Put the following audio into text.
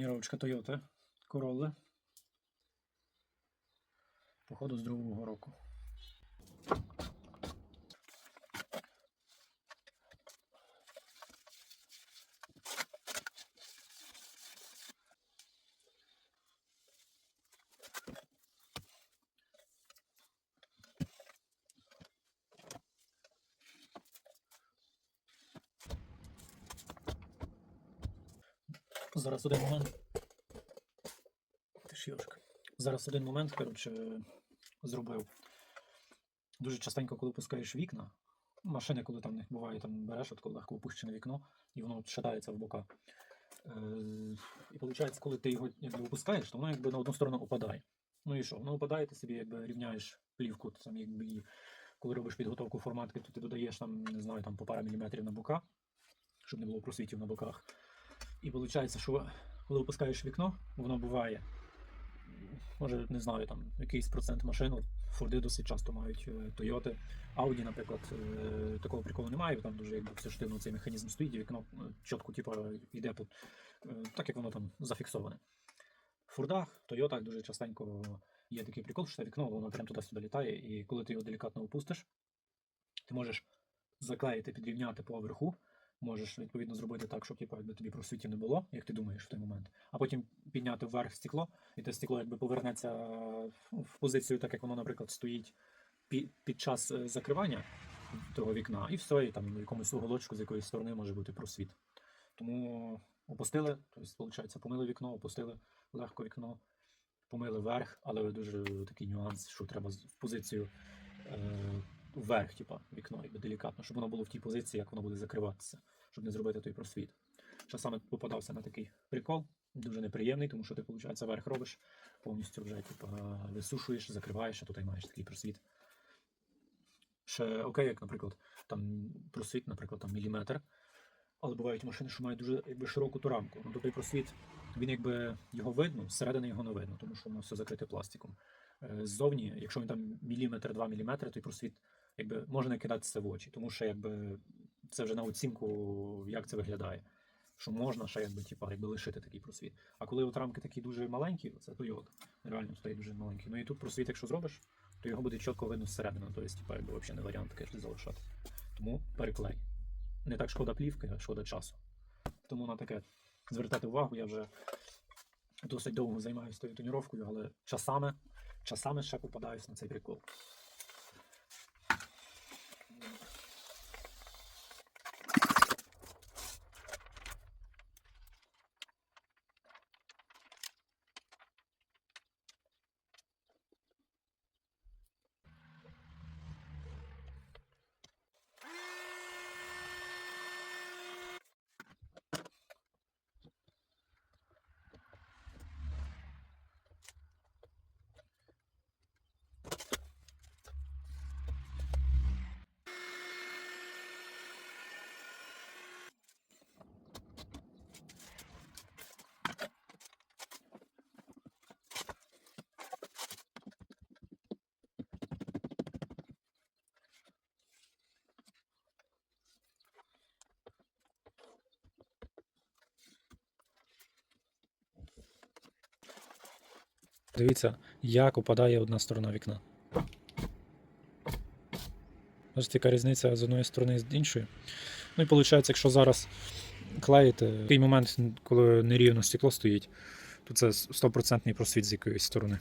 Ніровочка Toyota Corolla. Походу з другого року. Зараз один момент. Ти ж Йошка. Зараз один момент, коротше, зробив. Дуже частенько, коли пускаєш вікна, машини, коли там них буває, там береш от коли легко опущене вікно, і воно шатається в бока. Е, і виходить, коли ти його якби опускаєш, то воно якби на одну сторону опадає. Ну і що? Воно опадає, ти собі якби рівняєш плівку, там, якби, коли робиш підготовку форматки, то ти додаєш там, не знаю, там по пара міліметрів на бока, щоб не було просвітів на боках. І виходить, що коли опускаєш вікно, воно буває. Може, не знаю, там якийсь процент машин. Форди досить часто мають е, Тойоти. Ауді, наприклад, е, такого приколу немає. Там дуже якби все ж цей механізм стоїть, і вікно е, чітко, типу, йде е, так, як воно там зафіксоване. В Фордах, Тойотах дуже частенько є такий прикол, що це вікно, воно прямо туди-сюди літає, і коли ти його делікатно опустиш, ти можеш заклеїти, підрівняти поверху, можеш відповідно зробити так, щоб типу, якби тобі просвітів не було, як ти думаєш в той момент, а потім підняти вверх стекло, і те стекло якби повернеться ну, в позицію, так як воно, наприклад, стоїть під, під час е, закривання того вікна, і все, і там в якомусь уголочку з якоїсь сторони може бути просвіт. Тому опустили, тобто, виходить, помили вікно, опустили легко вікно, помили вверх, але дуже такий нюанс, що треба в позицію е, вверх, типа, вікно, якби делікатно, щоб воно було в тій позиції, як воно буде закриватися, щоб не зробити той просвіт. Часами попадався на такий прикол, дуже неприємний, тому що ти, виходить, верх робиш, повністю вже типу, висушуєш, закриваєш, а тут і маєш такий просвіт. Ще окей, як, наприклад, там просвіт, наприклад, там міліметр, але бувають машини, що мають дуже якби, широку ту рамку. Ну, то той просвіт, він якби його видно, зсередини його не видно, тому що воно все закрите пластиком. Е, Ззовні, якщо він там міліметр, два міліметри, той просвіт якби, може не кидатися в очі, тому що якби, це вже на оцінку, як це виглядає. Що можна ще якби, типа, якби лишити такий просвіт. А коли от рамки такі дуже маленькі, це Toyota, реально стоїть дуже маленький. Ну і тут просвіт, якщо зробиш, то його буде чітко видно зсередини. Тобто, типа, якби взагалі не варіант таке залишати. Тому переклей. Не так шкода плівки, а шкода часу. Тому на таке звертати увагу, я вже досить довго займаюся тою тоніровкою, але часами, часами ще попадаюсь на цей прикол. Дивіться, як опадає одна сторона вікна. Бачите, яка різниця з одної сторони і з іншої. Ну і виходить, якщо зараз клеїти, такий момент, коли нерівно стекло стоїть, то це 100% просвіт з якоїсь сторони.